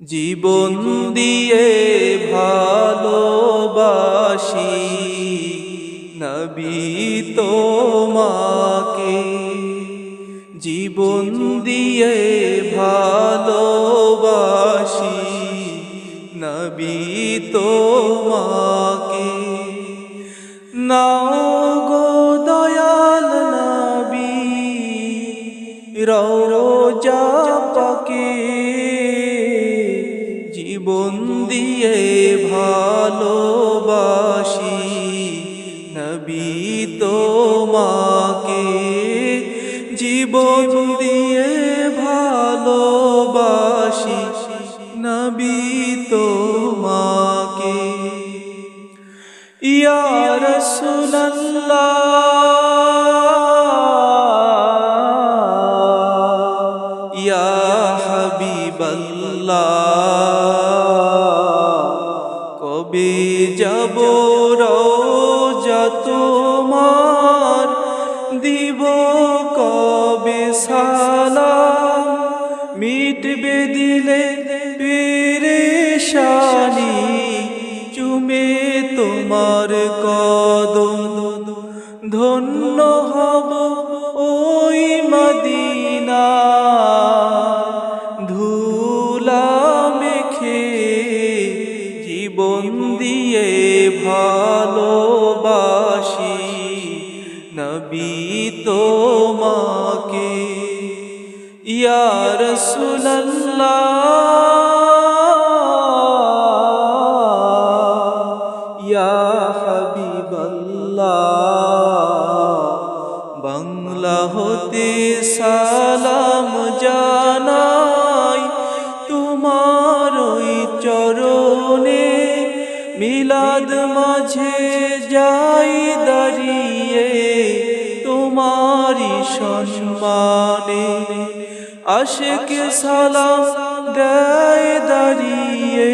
জীবন দিয়ে ভালোবাসি, নবী তোমাকে। জীবন দিয়ে ভালোবাসি, নবী তোমাকে। নাও গো দয়াল নবী রোজা পাকে জীবন দিয়ে ভালোবাসি। নবী তোমাকে জীবন দিয়ে ভালোবাসি। নবী তোমাকে। ইয়া রাসূলুল্লাহ কবে যাব তোমার দিব কবে সালাম। মিটবে দিলে পেরেশানি চুমে তোমার কদম জীবন দিয়ে ভালোবাসি নবী তোমাকে। ইয়া রাসূলুল্লাহ ইয়া হাবিবাল্লাহ বাংলা হতে সালাম জানাই। মিলাদ মাঝে যাই দাঁড়িয়ে তোমারি সম্মানে আশেক সালাম দেয় দাঁড়িয়ে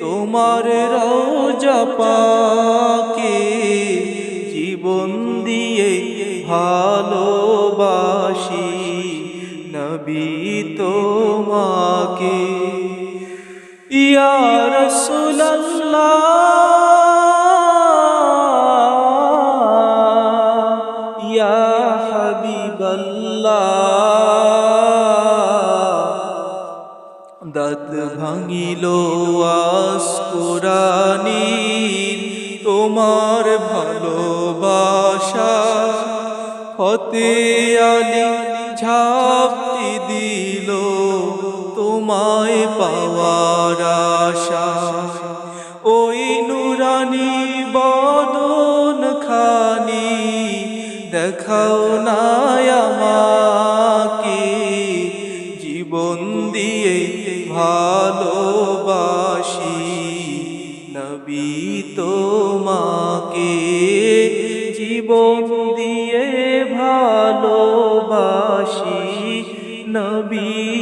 তোমার রওজা পাকে জীবন দিয়ে ভালোবাসি নবী তোমাকে। রাসূলুল্লাহ ইয়া দাঁত ভাঙিল আস কোরআনীর তোমার ভালোবাসা। ফতে আলী ঝাপটি দিল তোমায় পাওয়ার আশা। ওই নুরানি বদন খানি দেখাও না আমাকে। জীবন দিয়ে ভালোবাসি নবী তোমাকে। জীবন দিয়ে ভালোবাসি নবী